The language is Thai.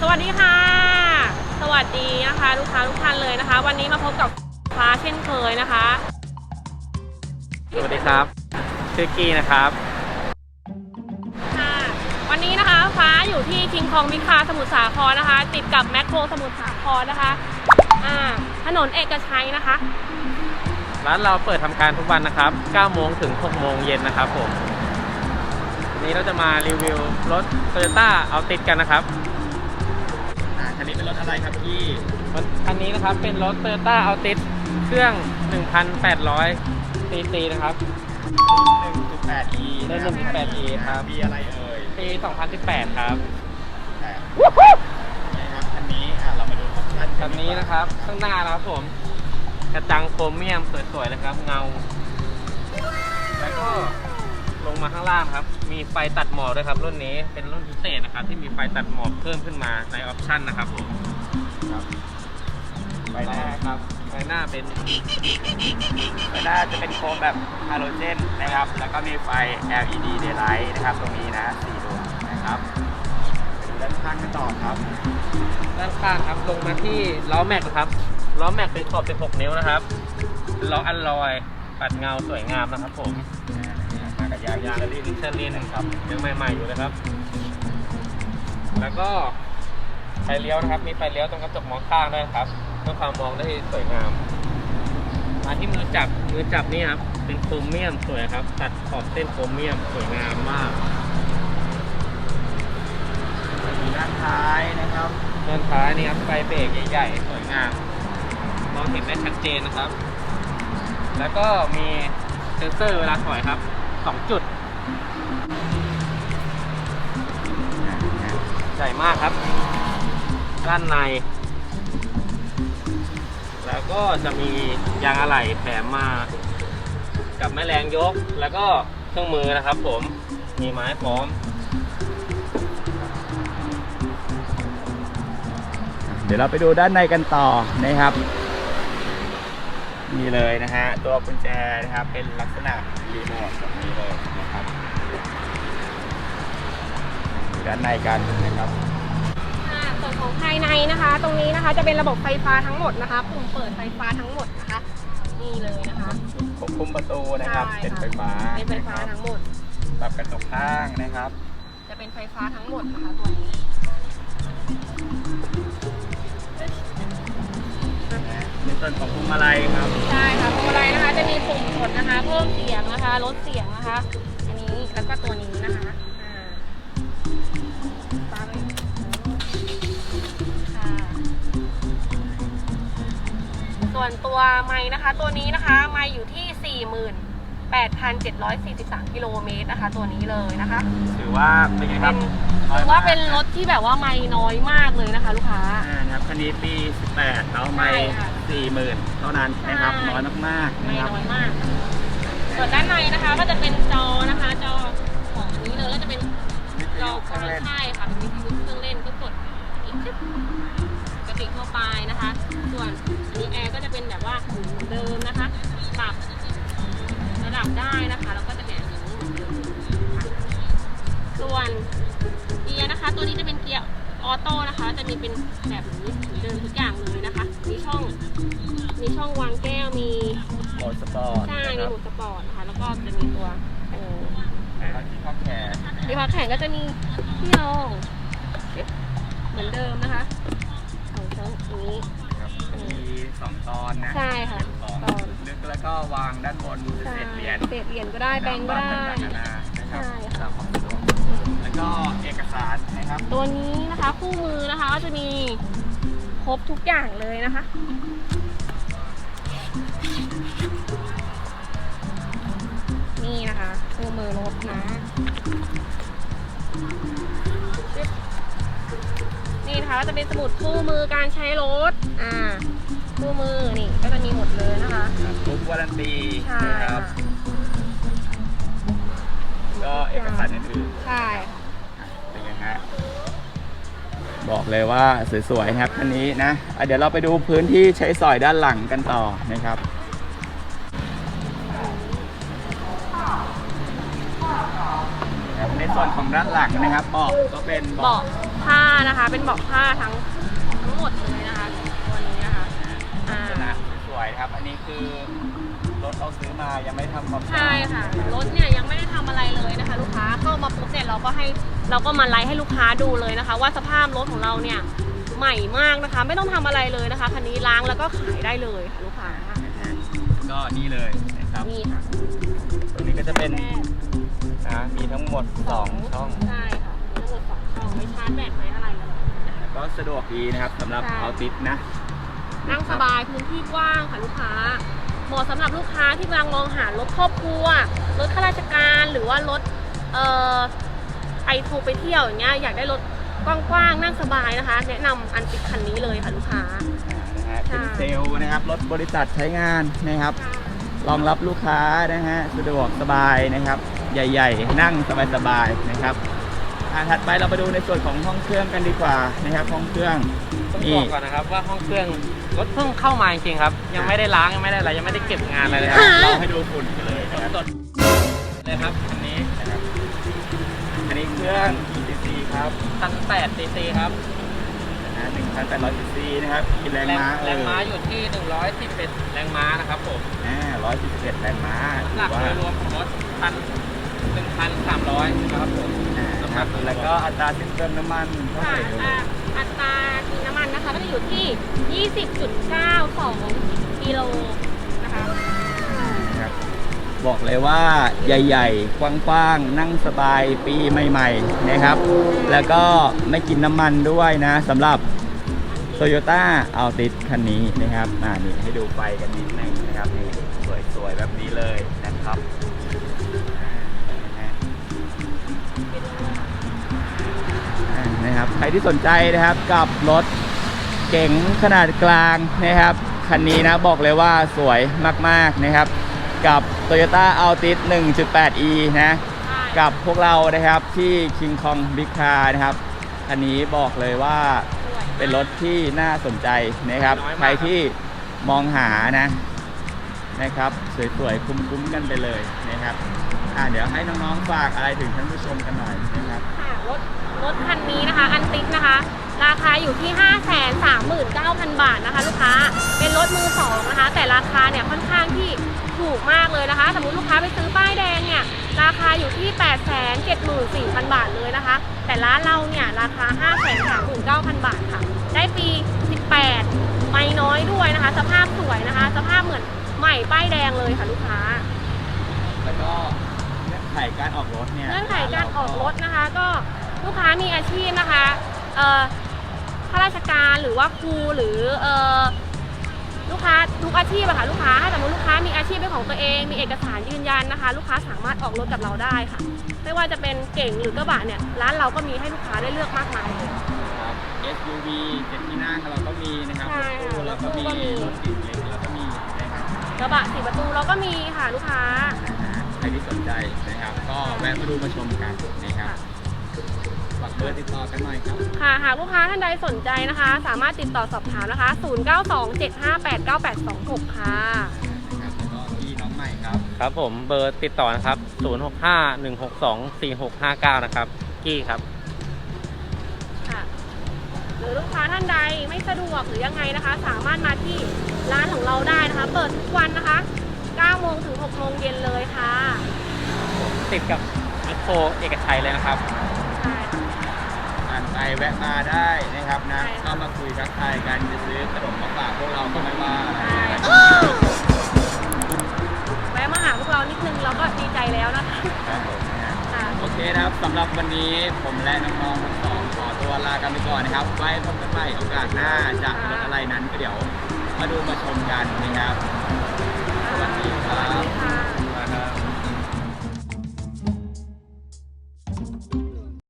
สวัสดีค่ะ สวัสดีนะคะลูกค้าทุกท่านเลยนะคะ วันนี้มาพบกับฟ้าเช่นเคยนะคะ สวัสดีครับ ชื่อกี้นะครับ ค่ะวันนี้นะคะฟ้าอยู่ที่คิงคองมิคาสมุทรสาครนะคะ ติดกับแมคโครสมุทรสาครนะคะ อ่าถนนเอกชัยนะคะ ร้านเราเปิดทำการทุกวันนะครับ 9 โมงถึง 6 โมงเย็นนะครับผม วันนี้เราจะมารีวิวรถ Toyota a l t i s กันนะครับ อ่าคันนี้เป็นรถอะไรครับพี่ รถคันนี้นะครับเป็นรถ Toyota a l t i s เครื่อง 1,800 cc นะครับ 1.8e ได้ 1.8e ครับปีอะไรเอ่ยปี 2018 ครับแต่น มาดูออปชั่นคันนี้นะครับ ข้างหน้านะครับผม กระจังโครเมียมสวยๆเลยครับ เงา แล้วก็ลงมาข้างล่างครับ มีไฟตัดหมอกด้วยครับ รุ่นนี้เป็นรุ่นพิเศษนะครับ ที่มีไฟตัดหมอกเพิ่มขึ้นมาในออปชั่นนะครับผมครับใบไฟหหน้าน้าครับไฟหน้าเป็นใบหน้าจะเป็นโคมแบบฮาโลเจนนะครับ แล้วก็มีไฟ LED daylight นะครับ ตรงนี้นะสี่ดวงนะครับ ไปดูด้างกันต่อครับด้านข้างครับลงมาที่ล้อแม็กครับล้อแม็กเป็นขอบ 16 นิ้วนะครับล้ออัลลอยปัดเงาสวยงามนะครับผมมากับยางยางเชอลิรี่นเชอร์ลินครับยังใหม่ๆอยู่เลยครับ แล้วก็ไฟเลี้ยวนะครับ มีไฟเลี้ยวตรงกระจกมองข้างด้วยครับเพื่อความมองได้สวยงามมาที่มือจับมือจับนี่ครับเป็นโครเมียมสวยครับ ตัดขอบเส้นโครเมียมสวยงามมาก ด้านท้ายนะครับด้านท้ายนี่ครับไฟเบรกใหญ่ๆสวยงามมองเห็นได้ชัดเจนนะครับ แล้วก็มีเซนเซอร์เวลาถอยครับสองจุดใหญ่มากครับ ด้านใน แล้วก็จะมียางอะไหล่แถมมา กับแม่แรงยก แล้วก็เครื่องมือนะครับผมมีไม้พร้อม เดี๋ยวเราไปดูด้านในกันต่อนะครับนี่เลยนะฮะตัวกุญแจนะครับเป็นลักษณะรีโมทแบบนี้เลยนะครับดูด้านในกันนะครับค่ะส่วนของภายในนะคะ ตรงนี้นะคะจะเป็นระบบไฟฟ้าทั้งหมดนะคะปุ่มเปิดไฟฟ้าทั้งหมดนะคะนี่เลยนะคะควบคุมประตูนะครับ ใช่เป็นไฟฟ้าเป็นไฟฟ้านะครับทั้งหมด ปรับกระจกข้างนะครับ จะเป็นไฟฟ้าทั้งหมดนะคะตัวนี้ ในส่วนของพวงมาลัยครับ ใช่ค่ะพวงมาลัยนะคะจะมีปุ่มกดนะคะ เพิ่มเสียงนะคะลดเสียงนะคะ อันนี้แล้วก็ตัวนี้นะคะอ่าตามไปค่ะส่วนตัวไม้นะคะ ตัวนี้นะคะไม้อยู่ที่สี่หมื่น 48,743 กิโลเมตรนะคะ ตัวนี้เลยนะคะถือว่าเป็นไงคเป็รับนน้อยถือมกว่าเป็นรถที่แบบว่าไม้น้อยมากเลยนะคะ ลูกค้า อ่านะครับคันนี้ปี 18แล้วไม่ใช่ค่ะ40,000เท่านั้นนะครับใช่ น้อยมากๆไม่นะครับน้อยมาก ส่วนด้านในนะคะก็จะเป็นจอนะคะ จอของอันนี้เลยก็จะเป็นจอเครื่องเล่นใช่ค่ะเป็นวิทยุเครื่องเล่นก็กดอีกจิ๊บปกติทั่วไปนะคะ ตัวนี้จะเป็นเกียร์ออโต้นะคะ จะมีเป็นแบบนี้เหมือนเดิมทุกอย่างเลยนะคะ มีช่อง มีช่องวางแก้ว มีโหมดสปอร์ตใช่นะคมีรับหมวดสปอร์ตนะคะ แล้วก็จะมีตัวโอ้แล้วที่ข้อแขนที่พักแข่งก็จะมีที่รองเหมือนเดิมนะคะของชั้นนี้ครับมีสองตอนนะ ใช่ค่ะสองตอนลึกแล้วก็วางด้านบนใช่เศษเหรียญเศษเหรียญก็ได้แบงก์ก็ได้ต่างๆนานานะครับใช่ค่ะ กแล้วก็เอกสารนะครับ ตัวนี้นะคะคู่มือนะคะก็จะมีครบทุกอย่างเลยนะคะ นี่นะคะคู่มือรถนะจึ๊บนี่นะคะก็จะเป็นสมุดคู่มือการใช้รถอ่าคู่มือนี่ก็จะมีหมดเลยนะคะบุ๊กวารันตีใช่นะครับค่ะก็เอกสารอื่นใช่ๆเป็นไงฮะ บอกเลยว่าสวยๆนะครับคันนี้นะอะเดี๋ยวเราไปดูพื้นที่ใช้สอยด้านหลังกันต่อนะครับครับในส่วนของด้านหลังนะครับเบาะก็เป็นเบาะผ้านะคะ เป็นเบาะผ้าทั้งทั้งหมดเลยนะคะตัวนี้นะคะอ่าลักษณะสวยๆนะครับ อันนี้คือ รถเราซื้อมายังไม่ทำความสะอาดใช่ค่ะรถเนี่ยยังไม่ได้ทำอะไรเลยนะคะ ลูกค้าเข้ามาปุ๊บเนี่ยเราก็ให้เราก็มาไลฟ์ให้ลูกค้าดูเลยนะคะ ว่าสภาพรถของเราเนี่ยใหม่มากนะคะ ไม่ต้องทำอะไรเลยนะคะคันนี้ล้างแล้วก็ขายได้เลยค่ะลูกค้าก็นี่เลยนะครับนี่ค่ะตรงนี้ก็จะเป็นแม่นะมีทั้งหมด2ช่องใช่ค่ะมีทั้งหมดสองช่องไม่ชาร์จแบตไม่อะไรเลย ก็สะดวกดีนะครับสำหรับใช่ เอาติดนะนั่งสบายพื้นที่กว้างค่ะลูกค้า เหมาะสำหรับลูกค้าที่กำลังมองหารถครอบครัว รถข้าราชการหรือว่ารถเอ่อไปโทรไปเที่ยวอย่างเงี้ยอยากได้รถกว้างๆนั่งสบายนะคะ แนะนำอันติดคันนี้เลยค่ะลูกค้า นะฮะใช่เป็นเซลล์นะครับรถบริษัทใช้งานนะครับ รองรับลูกค้านะฮะสะดวกสบายนะครับ ใหญ่ ๆ นั่งสบายๆนะครับ อ่าถัดไปเราไปดูในส่วนของห้องเครื่องกันดีกว่านะครับห้องเครื่องต้องนี่บอกก่อนนะครับว่าห้องเครื่องรถเพิ่งเข้ามาจริงๆครับ ยังไม่ได้ล้างยังไม่ได้อะไรยังไม่ได้เก็บงานอะไรเลยครับเราให้ดูฝุ่นกันเลยนะครับสดเลยครับอันนี้นะครับอันนี้เครื่อง ECC ครับพันแปดซีซีครับนะ1,800 cc นะครับกี่แรงม้าแรงม้าอยู่ที่ 111 แรงม้านะครับผมอ่า141แรงม้าน้ำหนักถือโดว่ายรวมของรถพัน1,300นะครับผมอ่านะครับ แล้วก็อัตราสิ้นเปลืองน้ำมันเท่าไหค่ะร่เอ่ยอ่าอัตรากินน้ำมันนะคะก็จะอยู่ที่ 20.92กิโลนะคะครับบอกเลยว่าใหญ่ ๆ กว้างๆ นั่งสบายปีใหม่ ๆ นะครับ แล้วก็ไม่กินน้ำมันด้วยนะสำหรับ Toyota Altis คันนี้นะครับอ่านี่ให้ดูไฟกันนิดนึงนะครับนี่สวยๆ แบบนี้เลยนะครับ นะครับใครที่สนใจนะครับกับรถเก๋งขนาดกลางนะครับคันนี้นะบอกเลยว่าสวยมากๆนะครับ กับ Toyota Altis 1.8e นะใช่กับพวกเรานะครับที่ King Kong Big Car นะครับอันนี้บอกเลยว่าสวยเป็นรถที่น่าสนใจนะครับ ใครที่มองหานะ นะครับ สวยๆ คุ้มๆ กันไปเลยนะครับอ่าเดี๋ยวให้น้องๆ ฝากอะไรถึงท่านผู้ชมกันหน่อยนะครับ ค่ะรถรถคันนี้นะคะ อันติกนะคะ ราคาอยู่ที่ 539,000 บาทนะคะ ลูกค้า เป็นรถมือสองนะคะ แต่ราคาเนี่ยค่อนข้างที่ถูกมากเลยนะคะ สมมติลูกค้าไปซื้อป้ายแดงเนี่ย ราคาอยู่ที่ 874,000 บาทเลยนะคะ แต่ร้านเราเนี่ยราคา 539,000 บาทค่ะ ได้ปี 18 ไม่น้อยด้วยนะคะ สภาพสวยนะคะ สภาพเหมือน ใหม่ป้ายแดงเลยค่ะลูกค้า แล้วก็เงื่อนไขการออกรถเนี่ยเงื่อนไขการออกรถนะคะ ก็ลูกค้ามีอาชีพนะคะเอ่อข้าราชการหรือว่าครูหรือเอ่อลูกค้าทุกอาชีพอะค่ะลูกค้าถ้าสมมติลูกค้ามีอาชีพเป็นของตัวเอง มีเอกสารยืนยันนะคะ ลูกค้าสามารถออกรถกับเราได้ค่ะ ไม่ว่าจะเป็นเก่งหรือกระบะเนี่ยร้านเราก็มีให้ลูกค้าได้เลือกมากมายเลยครับ SUV เจ็ดที่นั่งเราก็มีนะครับใช่รถตู้ค่ะเราก็มีรถตู้ก็มี รถติดเล็กเราก็มีนะครับ กระบะสี่ประตูเราก็มีค่ะลูกค้า ใครที่สนใจนะครับ ก็แวะมาดูมาชมกันนะครับฝากเบอร์ติดต่อกันหน่อยครับ ค่ะหากลูกค้าท่านใดสนใจนะคะ สามารถติดต่อสอบถามนะคะ 0927589826 ค่ะ นะครับแล้วก็พี่น้องใหม่ครับครับผมเบอร์ติดต่อนะครับ 0651624659 นะครับ กี้ครับค่ะห รือลูกค้าท่านใดไม่สะดวกหรือยังไงนะคะ สามารถมาที่ร้านของเราได้นะคะ เปิดทุกวันนะคะ9โมงถึง6โมงเย็นเลยค่ะ ติดกับแมคโครเอกชัยเลยนะครับใช่ค่ะผ่านไปแวะมาได้นะครับนะใช่ค่ะ เข้ามาคุยทักทายกันจะซื้อขนมมาฝากพวกเราก็ไม่ว่าอะไร ใช่แวะมาหาพวกเรานิดนึงเราก็ดีใจแล้วนะคะครับผมนะฮะค่ะ โอเคนะครับสำหรับวันนี้ผมและน้องๆทั้งสองขอ ตัวลากันไปก่อนนะครับ ไว้พบกันใหม่โอกาสหน้าจะเป็นอะไรนั้นก็เดี๋ยวมาดูมาชมกันนะครับ สวัสดีครับ